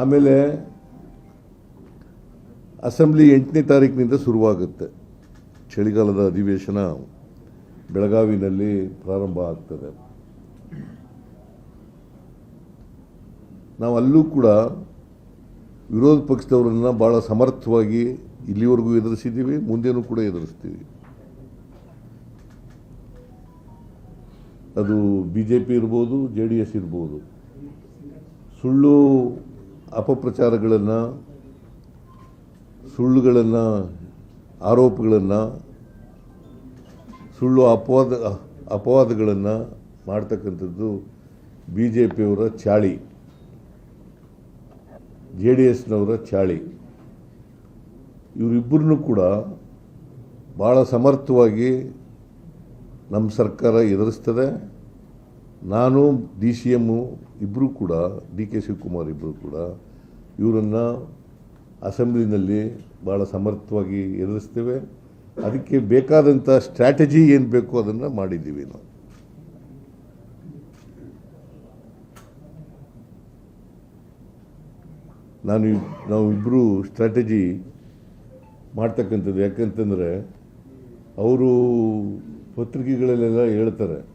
ಆಮೇಲೆ ಅಸೆಂಬ್ಲಿ ಎಂಟನೇ ತಾರೀಕಿನಿಂದ ಶುರುವಾಗುತ್ತೆ. ಚಳಿಗಾಲದ ಅಧಿವೇಶನ ಬೆಳಗಾವಿನಲ್ಲಿ ಪ್ರಾರಂಭ ಆಗ್ತದೆ. ನಾವು ಅಲ್ಲೂ ಕೂಡ ವಿರೋಧ ಪಕ್ಷದವರನ್ನು ಭಾಳ ಸಮರ್ಥವಾಗಿ ಇಲ್ಲಿವರೆಗೂ ಎದುರಿಸಿದ್ದೀವಿ, ಮುಂದೇನೂ ಕೂಡ ಎದುರಿಸ್ತೀವಿ. ಅದು ಬಿ ಜೆ ಪಿ ಇರ್ಬೋದು, ಜೆ ಡಿ ಎಸ್ ಇರ್ಬೋದು. ಸುಳ್ಳು ಅಪಪ್ರಚಾರಗಳನ್ನು, ಸುಳ್ಳುಗಳನ್ನು, ಆರೋಪಗಳನ್ನು, ಸುಳ್ಳು ಅಪವಾದ, ಅಪವಾದಗಳನ್ನು ಮಾಡ್ತಕ್ಕಂಥದ್ದು ಬಿ ಜೆ ಪಿಯವರ ಚಾಳಿ, ಜೆ ಡಿ ಎಸ್ನವರ ಚಾಳಿ. ಇವರಿಬ್ಬರನ್ನು ಕೂಡ ಭಾಳ ಸಮರ್ಥವಾಗಿ ನಮ್ಮ ಸರ್ಕಾರ ಎದುರಿಸ್ತದೆ. ನಾನು ಡಿ ಸಿ ಎಮ್ಮು ಇಬ್ಬರೂ ಕೂಡ, ಡಿ ಕೆ ಶಿವಕುಮಾರ್ ಇಬ್ಬರು ಕೂಡ ಇವರನ್ನು ಅಸೆಂಬ್ಲಿನಲ್ಲಿ ಭಾಳ ಸಮರ್ಥವಾಗಿ ಎದುರಿಸ್ತೇವೆ. ಅದಕ್ಕೆ ಬೇಕಾದಂಥ ಸ್ಟ್ರಾಟಜಿ ಏನು ಬೇಕು ಅದನ್ನು ಮಾಡಿದ್ದೀವಿ ನಾವು. ನಾನು ಇಬ್- ನಾವು ಇಬ್ಬರು ಸ್ಟ್ರಾಟಜಿ ಮಾಡ್ತಕ್ಕಂಥದ್ದು ಯಾಕಂತಂದರೆ ಅವರು ಪತ್ರಿಕೆಗಳಲ್ಲೆಲ್ಲ ಹೇಳ್ತಾರೆ.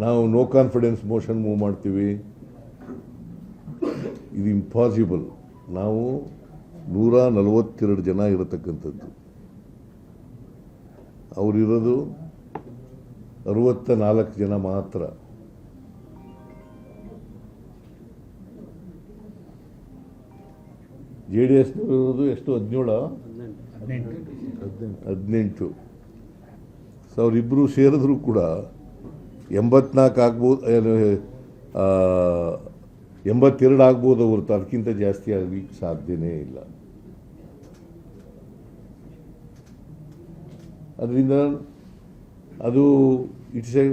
ನಾವು ನೋ ಕಾನ್ಫಿಡೆನ್ಸ್ ಮೋಷನ್ ಮೂವ್ ಮಾಡ್ತೀವಿ. ಇದು ಇಂಪಾಸಿಬಲ್ ನಾವು ನೂರ ನಲವತ್ತೆರಡು ಜನ ಇರತಕ್ಕಂಥದ್ದು. ಅವರಿರೋದು ಅರವತ್ತ ನಾಲ್ಕು ಜನ ಮಾತ್ರ. ಜೆ ಡಿ ಎಸ್ನಲ್ಲಿರೋದು ಎಷ್ಟು? ಹದಿನೇಳ? ಹದಿನೆಂಟು. ಸೊ ಅವರಿಬ್ಬರು ಸೇರಿದ್ರು ಕೂಡ ಎಂಬತ್ನಾಲ್ಕು ಆಗ್ಬೋದು ಎಂಬತ್ತೆರಡು ಆಗ್ಬೋದು ಹೊರತು ಅದಕ್ಕಿಂತ ಜಾಸ್ತಿ ಆಗಲಿಕ್ಕೆ ಸಾಧ್ಯನೇ ಇಲ್ಲ. ಅದರಿಂದ ಅದು ಇಟ್ಸ್ ಎ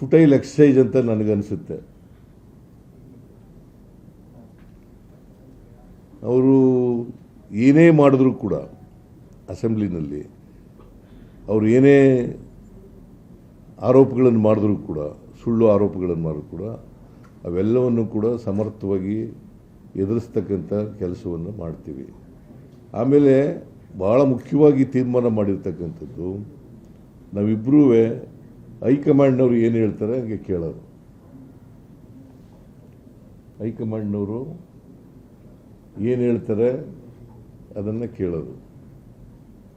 ಫುಟೈಲ್ ಎಕ್ಸಸೈಜ್ ಅಂತ ನನಗನ್ಸುತ್ತೆ. ಅವರು ಏನೇ ಮಾಡಿದ್ರು ಕೂಡ ಅಸೆಂಬ್ಲಿನಲ್ಲಿ ಅವರು ಏನೇ ಆರೋಪಗಳನ್ನು ಮಾಡಿದ್ರು ಕೂಡ, ಸುಳ್ಳು ಆರೋಪಗಳನ್ನು ಮಾಡಿದ್ರು ಕೂಡ ಅವೆಲ್ಲವನ್ನು ಕೂಡ ಸಮರ್ಥವಾಗಿ ಎದುರಿಸ್ತಕ್ಕಂಥ ಕೆಲಸವನ್ನು ಮಾಡ್ತೀವಿ. ಆಮೇಲೆ ಭಾಳ ಮುಖ್ಯವಾಗಿ ತೀರ್ಮಾನ ಮಾಡಿರ್ತಕ್ಕಂಥದ್ದು ನಾವಿಬ್ಬರೂ ಹೈಕಮಾಂಡ್ನವರು ಏನು ಹೇಳ್ತಾರೆ ಹಂಗೆ ಕೇಳೋದು ಹೈಕಮಾಂಡ್ನವರು ಏನು ಹೇಳ್ತಾರೆ ಅದನ್ನು ಕೇಳೋದು